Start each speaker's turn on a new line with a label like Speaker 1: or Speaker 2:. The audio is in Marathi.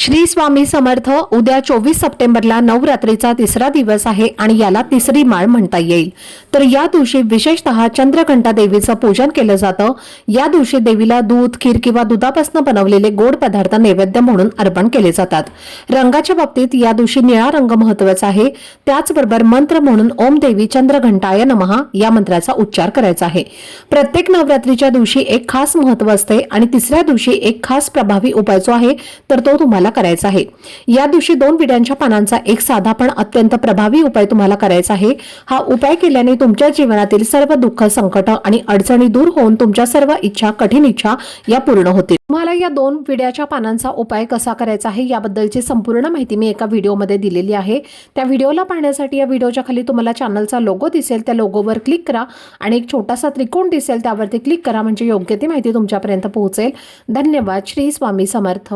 Speaker 1: श्री स्वामी समर्थ उद्या चोवीस सप्टेंबरला नवरात्रीचा तिसरा दिवस आहे आणि याला तिसरी माळ म्हणता येईल. तर या दिवशी विशेषतः चंद्रघंटा देवीचं पूजन केलं जातं. या दिवशी देवीला दूध खीर किंवा दुधापासून बनवलेले गोड पदार्थ नैवेद्य म्हणून अर्पण केले जातात. रंगाच्या बाबतीत या दिवशी निळा रंग महत्त्वाचा आहे. त्याचबरोबर मंत्र म्हणून ओम देवी चंद्रघंटाय नमहा या मंत्राचा उच्चार करायचा आहे. प्रत्येक नवरात्रीच्या दिवशी एक खास महत्त्व असते आणि तिसऱ्या दिवशी एक खास प्रभावी उपाय जो आहे तर तो तुम्हाला करायचा आहे. या दिवशी दोन विड्यांच्या पानांचा एक साधा पण अत्यंत प्रभावी उपाय तुम्हाला करायचा आहे. हा उपाय केल्याने तुमच्या जीवनातील सर्व दुःख संकट आणि अडचणी दूर होऊन तुमच्या सर्व इच्छा कठीण इच्छा या पूर्ण होतील. तुम्हाला या दोन विड्याच्या पानांचा उपाय कसा करायचा आहे याबद्दलची संपूर्ण माहिती मी एका व्हिडिओमध्ये दिलेली आहे. त्या व्हिडिओला पाहण्यासाठी या व्हिडिओच्या खाली तुम्हाला चॅनलचा लोगो दिसेल त्या लोगोवर क्लिक करा आणि एक छोटासा त्रिकोण दिसेल त्यावरती क्लिक करा म्हणजे योग्य ती माहिती तुमच्यापर्यंत पोहोचेल. धन्यवाद. श्री स्वामी समर्थ.